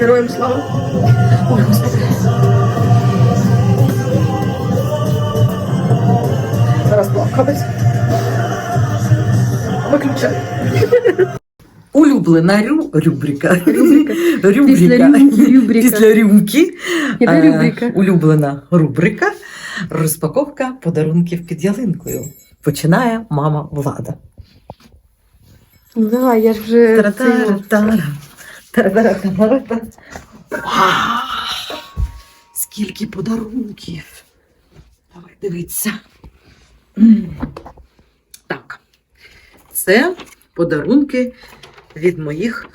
Героям слава. Ой, господи. Зараз плакавець. Виключай. Улюблена рю... рубрика. Рубрика. Рубрика. Після рюмки. Після рюмки. Іде Е. Улюблена рубрика. Розпаковка подарунків під ялинкою. Починає мама Влада. Ну давай, я ж вже. Тара-тара-тара. Скільки подарунків. Давай дивитися. Так. Це подарунки від моїх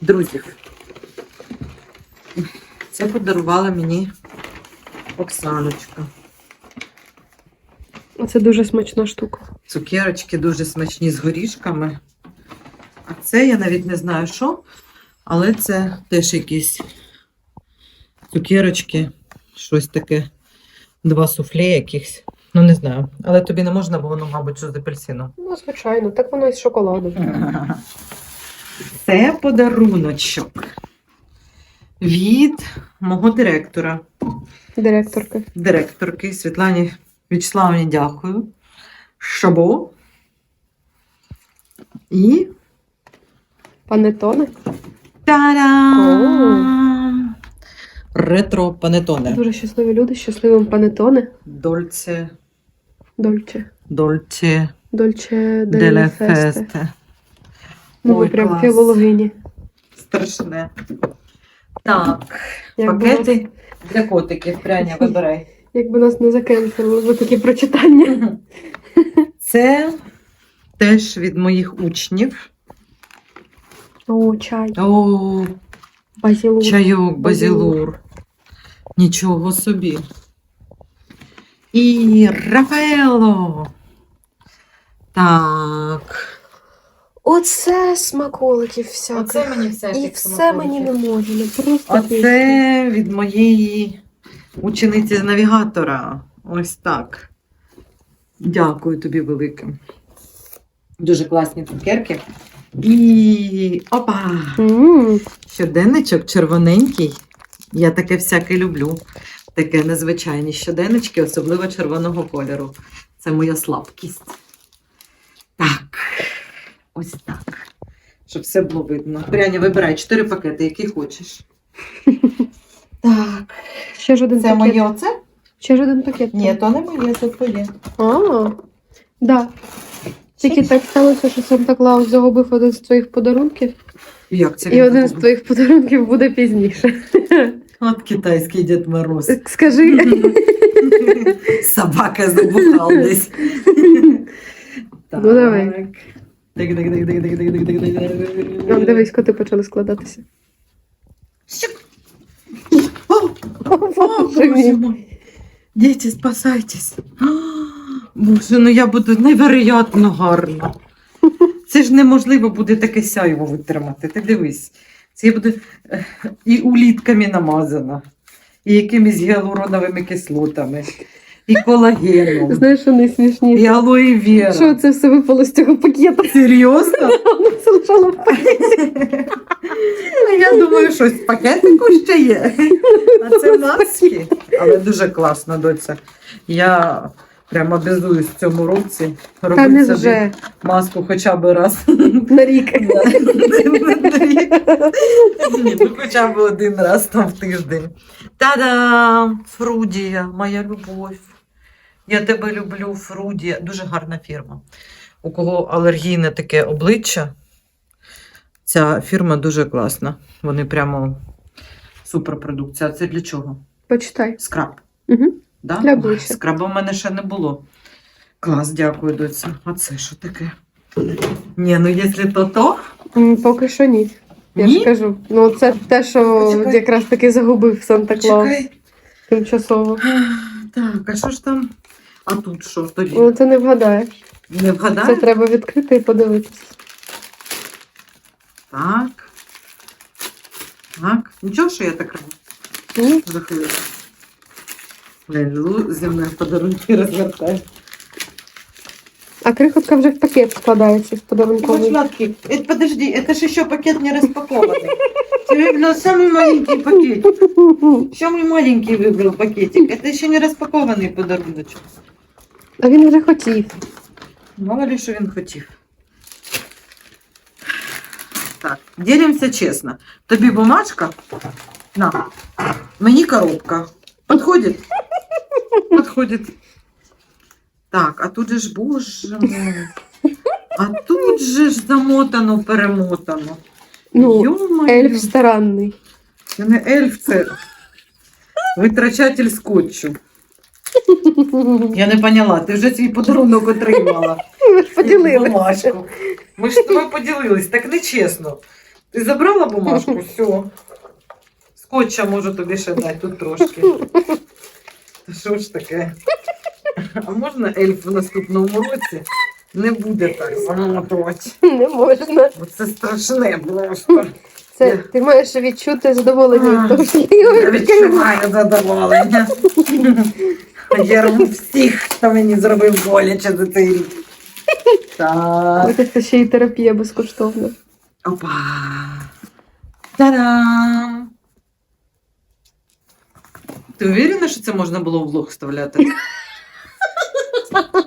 друзів. Це подарувала мені Оксаночка. Це дуже смачна штука. Цукерочки дуже смачні з горішками. Це я навіть не знаю що, але це теж якісь цукерочки, щось таке, два суфле якихось. Ну, не знаю. Але тобі не можна, бо воно, мабуть, що з апельсином. Ну, звичайно, так воно із шоколаду. Це подаруночок від мого директора, Директорка. директорки Світлані Вячеславні, дякую. Шабо. І Панетоне. Та-дам! Ретро панетоне. Дуже щасливі люди, щасливим панетоне. Дольце, Дольче. дольце, Дольче деле фесте. Ну, ви Ой, прям клас. філологині. Страшне. Так, Якби нас, пакети для котиків. Пряня, вибирай. якби нас не закенсили за такі прочитання. Це теж від моїх учнів. О, чай. О, Базілур. чайок, базілур. Нічого собі. І Рафаело. Так. Оце смаколиків всяких. Оце мені всяких І все мені не може. Ну, просто. Оце від моєї учениці з навігатора. Ось так. Дякую тобі велике. Дуже класні цукерки. І опа! Щоденничок червоненький. Я таке всяке люблю. Таке незвичайні щоденнички, особливо червоного кольору. Це моя слабкість. Так. Ось так. Щоб все було видно. Пряня, вибирай чотири пакети, які хочеш. Так. Ще ж один Це пакет. моє оце? Ще ж один пакет. Ні, то не моє, це твоє. А, да. Тільки так сталося, що Санта Клаус загубив один з твоїх подарунків, Як це і він один з твоїх подарунків буде пізніше. От китайський Дід Мороз. Скажи. Собака забухал десь. Ну, давай. Нам Так. дивись, коти почали складатися. О, О, Боже мій. Діти, спасайтесь. Боже, ну я буду невероятно гарна. Це ж неможливо буде таке сяйво витримати. Ти дивись. Це я буду е, і улітками намазана, і якимись гіалуроновими кислотами, і колагеном, Знаєш, що найсмішніше? і алоє вера. Що це все випало з цього пакету? Серйозно? Воно все лежало в пакеті. Ну, Я думаю, щось в пакетику ще є. А це маски. Але дуже класно, доця. Я прямо обязуюсь в цьому році робити собі вже маску хоча б раз. на рік. Ні, ну хоча б один раз там в тиждень. Та-дам! Фрудія, моя любов. Я тебе люблю, Фрудія. Дуже гарна фірма. У кого алергійне таке обличчя, ця фірма дуже класна. Вони прямо суперпродукція. А це для чого? Почитай. Скраб. Угу. Да? Ой. Скраба в мене ще не було. Клас, дякую, доця. А це що таке? Ні, ну якщо то то. Поки що ні. Я Ні? ж кажу. Ну, це те, що Почекай. якраз таки загубив Санта Клаус тимчасово. Так, а що ж там? А тут що тоді? Ну, це не вгадаєш. Не Це треба відкрити і подивитися. Так. Так. Нічого, що я так роблю? Ні? Захилю. Лежу зі мною подарунки розвертаю. А крихотка вже в пакет складається з подарунковий. Сладкий. Это, подожди, это же еще пакет не распакованный. Ты выбрал самый маленький пакетик. Самый маленький выбрал пакетик. Это еще не распакованный подаруночек. А він вже хотів. Мало ли, що він хотів. Так, ділимося чесно. Тобі бумажка? На. Мені коробка. Подходить? Подходить. Так, а тут же ж, боже мой. А тут же ж замотано, перемотано. Ну, Ё-моё. ельф старанний. Це не ельф, це витрачатель скотчу. Я не поняла, ти вже свій подарунок отримала. Ми ж поділили. Бумажку. Ми ж з тобою поділились, так нечесно. Ти забрала бумажку, все. Скотча можу тобі ще дати тут трошки. Що ж таке? А можна ельф в наступному році не буде так замотувати? Не можна. Бо це страшне просто. Це ти маєш відчути задоволення від того, що ти Я відчуваю задоволення. Я рву всіх, хто мені зробив боляче за цей рік. Так. Це ще й терапія безкоштовна. Опа. Та-дам! Ти уверена, що це можна було в влог вставляти?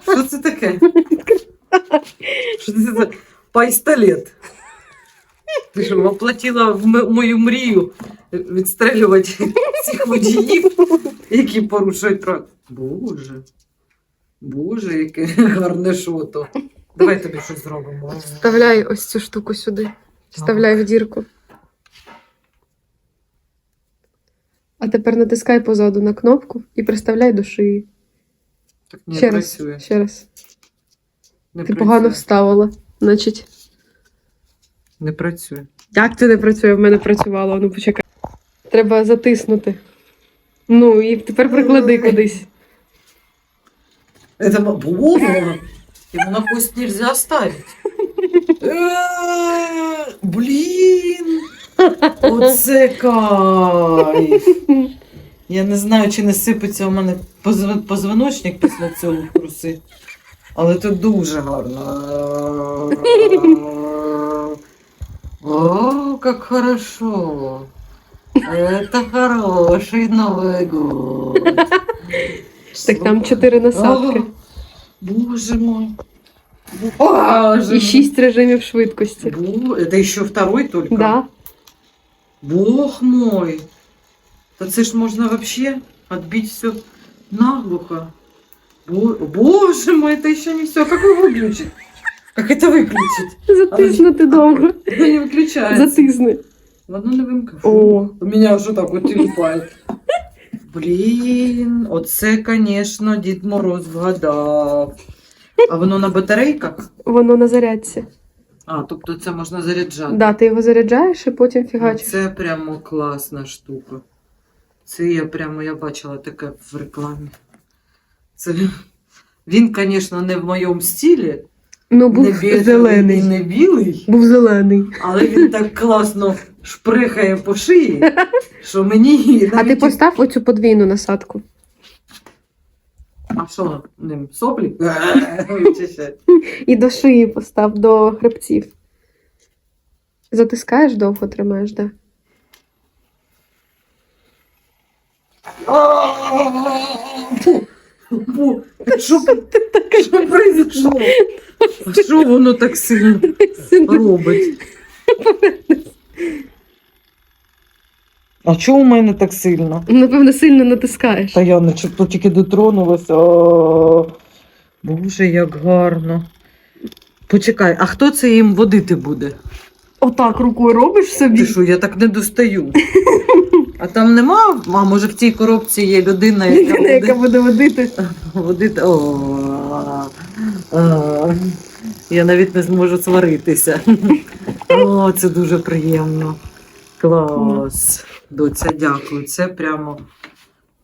Що це таке? Що це за пайстолет? Ти що, оплатила в м- мою мрію відстрелювати всіх водіїв, які порушують трот. Боже. Боже, яке гарне шото. Давай тобі щось зробимо. Вставляй ось цю штуку сюди. Вставляй в дірку. А тепер натискай позаду на кнопку і приставляй до шиї. Так не ще раз. працює. Ще раз. Не Ти працює. погано вставила. Значить, Не працює. як це не працює? В мене працювало. Ну почекай. Треба затиснути. Ну, і тепер приклади кудись. Это боже, его на кость нельзя оставить. Э, Блін, оце кайф. Я не знаю, чи не сипеться у мене позв- позвоночник після цього труси. Але це дуже гарно. О, как хорошо. Это хороший Новый год. Так там чотири насадки. О, Боже мой. Боже І шість режимів швидкості. Бу- Это еще второй только? Да. Бог мой. Да це ж можно вообще отбить все наглухо. Бо- Боже мой, это еще не все. Как его выключить? Как это выключить? Затиснути довго. Это не выключается. Затисни. Ладно, не вимкнув. О. У меня уже так вот тіліпає. Блін, оце, конечно, Дід Мороз вгадав. А воно на батарейках? Воно на зарядці. А, тобто це можна заряджати. Да, ти його заряджаєш і потім фігачиш. Це прямо класна штука. Це я прямо я бачила таке в рекламі. Це він, звісно, не в моєму стилі, Ну, не був білий і зелений. не білий, Був зелений. але він так класно шприхає по шиї, що мені А ти постав оцю подвійну насадку. А що ним соплі? Чи ще? І до шиї постав, до хребців. Затискаєш довго тримаєш, да. Що що произошло? Що воно так сильно робить? А чого у мене так сильно? Напевно, сильно натискаєш. Та я начебто тільки дотронулася. Боже, як гарно. Почекай, а хто це їм водити буде? Отак рукою робиш Ти собі. що, я так не достаю. А там нема, а може в цій коробці є людина, яка Людина, яка буде буде водити. водити. О, а, я навіть не зможу сваритися. О, це дуже приємно. Клас. Доця, дякую. Це прямо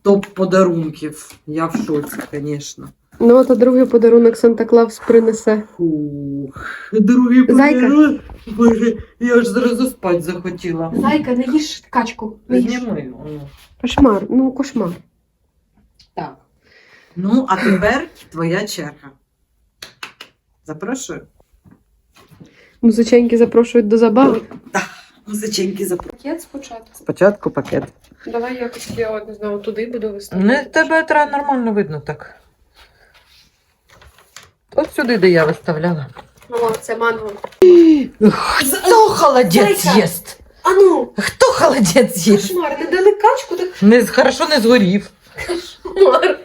топ подарунків. Я в шоці, звісно. Ну, от а другий подарунок Санта Клаус принесе. Фух. Другий Зайка. подарунок. Боже, я ж зразу спать захотіла. Зайка, не їж качку. Не їж. Зніми. о. Кошмар, ну кошмар. Так. Ну, а тепер твоя черга. Запрошую. Музиченьки запрошують до забави. Музиченьки запрошую. Пакет спочатку. Спочатку пакет. Давай якось я от, не знаю, туди буду Не тебе треба нормально видно так. От сюди, де я виставляла. О, це манго. Хто холодець Зайка. їсть? А ну, Хто холодець їсть? кошмар, не дали качку, так Не, хорошо не згорів. кошмар.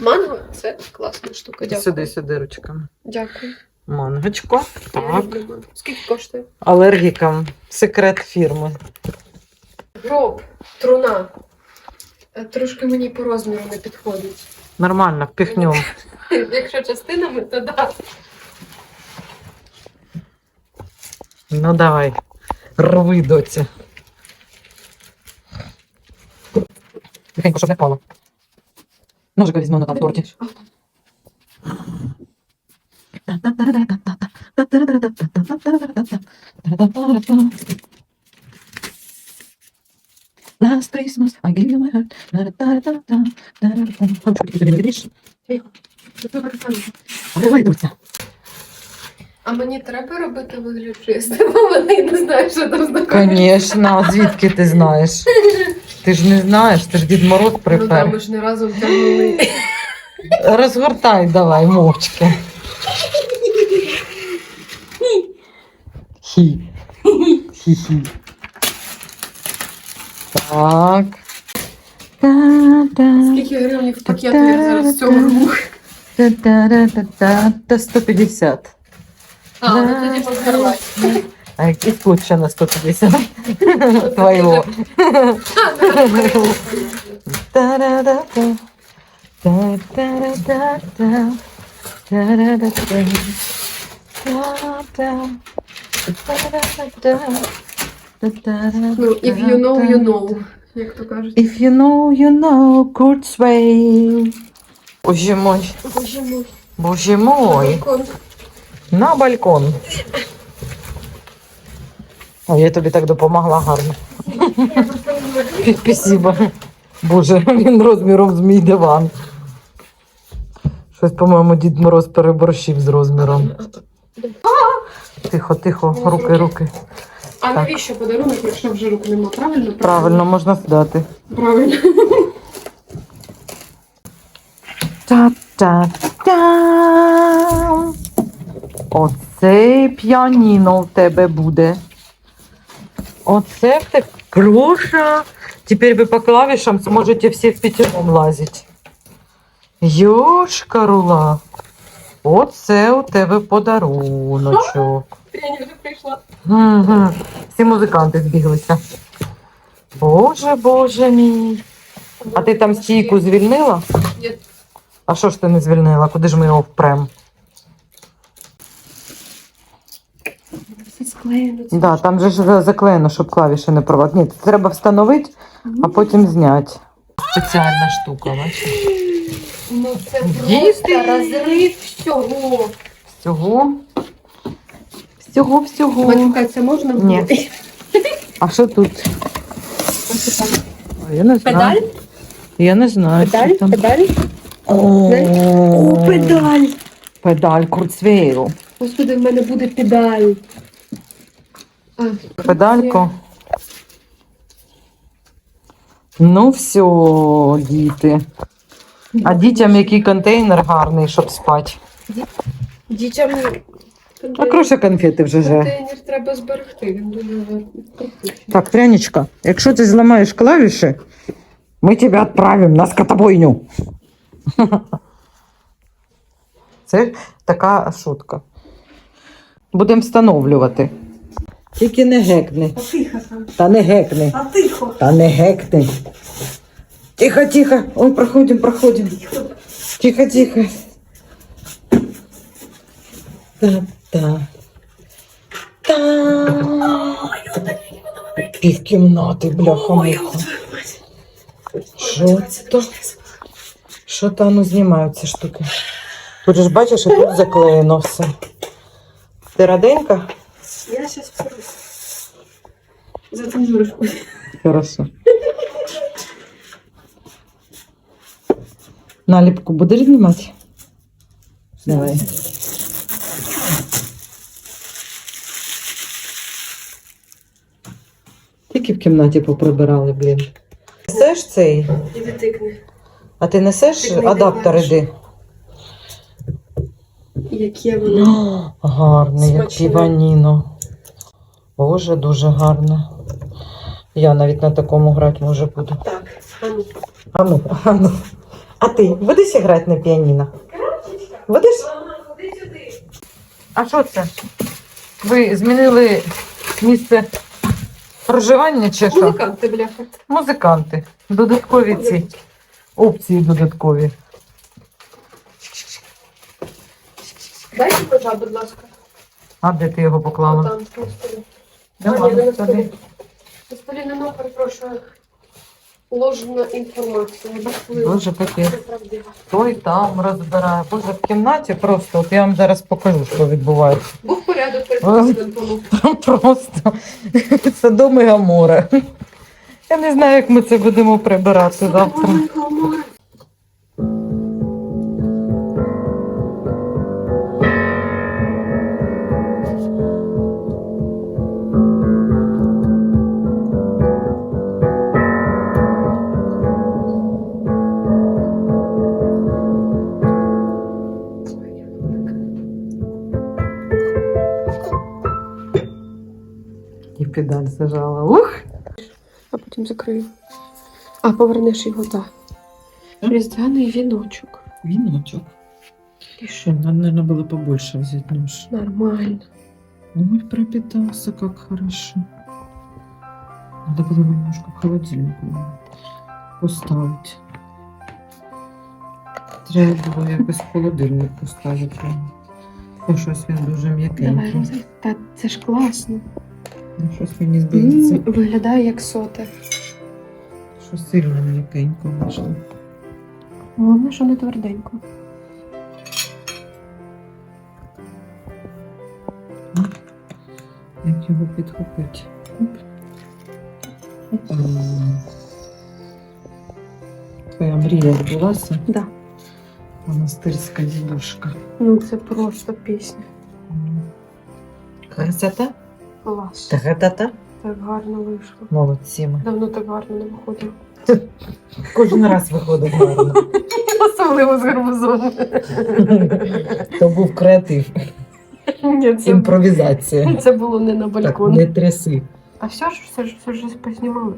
Манго це класна штука, дякую. Сюди, сюди ручками. Дякую. Мангочко. Так. Скільки коштує? Алергікам. Секрет фірми. Гроб, труна. Е, Трошки мені по розміру не підходить. Нормально, впихнем. Якщо частинами, то да. Ну давай. Рви, доця. Тихенько, щоб не впало. Ножика візьму на там в торті. Last Christmas, I gave you my heart. А мені треба робити вигляд, що я здивована і не знаю, що там знаходиться. Конечно, звідки ти знаєш? Ти ж не знаєш, ти ж Дід Мороз Ну припер. ми ж не разом тягнули. Розгортай давай, мовчки. Хі-хі. Так. Та-та. Скільки гривень в пакету я зараз з цього рву. Та-та-та-та-та. Та 150. А, ну тоді позгарвати. А який лучше на 150? Твоего. Ну, if you know, you know. Як то кажуть. If you know, you know, Kurzweil. Боже мой, Боже мой. боже мой. На балкон. О, я тобі так допомогла гарно. Спасибо. Боже, він розміром з мій диван. Щось, по-моєму, Дід Мороз переборщив з розміром. Тихо, тихо, руки, руки. А навіщо подарунок, якщо вже рук нема? Правильно? Правильно, можна здати. Правильно. Та-та-та. Оце піаніно в тебе буде. Оце в тебе Круша. Тепер ви по клавішам зможете всі в п'ятером лазити. Йошкарула. Оце у тебе подаруночок. Я вже прийшла. Угу. Всі музиканти збіглися. Боже, боже мій. А ти там стійку звільнила? Ні. А що ж ти не звільнила? Куди ж ми його впрем? Да, там же ж заклеєно, щоб клавіші не порвати. Ні, це треба встановити, а потім зняти. Спеціальна штука, бачиш? Ну це просто розрив всього. Всього. Всього, всього. Матюкатися можна? Ні. А що тут? Я не знаю. Педаль? Я не знаю. що Педаль? там. Педаль? О, педаль! Педаль Курцвейлу. Господи, в мене буде педаль. А, Педальку. Ну, все, діти. А дітям який контейнер гарний, щоб спати. Дітям А кроша конфети вже же. контейнер треба зберегти. Він дуже крутий. Так, пряничка, якщо ти зламаєш клавіші, ми тебе відправимо на скотобойню. Це така шутка. Будемо встановлювати. Тільки не гекни. А тихо там. Та не гекни. А тихо. Та не гекни. Тихо, тихо. Ой, проходим, проходим. Тихо, тихо. Та-та. Та. Пів кімнати, бляха муха. Що це то? Що то ну знімають ці штуки? Тут же ж бачиш, і тут заклеєно все. Ти раденька? Я зараз впрусь. Зацензуриш. Хорошо. Наліпку будеш знімати? Давай. Тільки в кімнаті поприбирали, блін. Несеш цей? Іди тикни. А ти несеш Тикни, адаптер іди? Яке воно. О, Гарний, як Смачне. піваніно. Боже, дуже гарне. Я навіть на такому грати може буду. Так, ану. Ану, ану а. Ти будеш грати на піаніно? Будеш? А що це? Ви змінили місце проживання чи що? Музиканти, бляха. Музиканти. Додаткові ці опції додаткові. Дайте ножа, будь ласка. А де ти його поклала? Там, на столі. Ні, на столі. На столі нема, перепрошую. Ложна інформація. Боже, капець. Той там розбирає. Боже, в кімнаті просто, от я вам зараз покажу, що відбувається. Був порядок перед президентом. Там просто Содом і Гамора. Я не знаю, як ми це будемо прибирати завтра. Педаль зажала. Ух! А потім закрию. А, повернеш його, так. Різдвяний віночок. Віночок. І що? Надо, наверное, было побольше взять нож. Нормально. Ой, пропитался, как хорошо. Надо было немножко в холодильник поставить. Треба було якось в холодильник поставити. Бо щось він дуже Давай, м'якенький. Роза. Та це ж класно. Ну, щось мені здається, М, Виглядає як соте. що сильно м'якенько вийшло. Головне, що не тверденько. Як його підхопити? Опа. Твоя мрія збулася? Да. Монастирська дідушка. Ну це просто пісня. Красота? Клас. Так гарно вийшло. Молодці ми. Давно так гарно не виходило. Кожен раз виходить гарно. Особливо з гарбузом. То був креатив, Ні, це, імпровізація. це було не на Так, не тряси. А все ж все ж все ж познімали.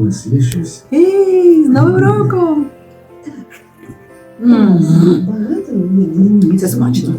У вас є щось? Ей, з Новим роком! Це смачно.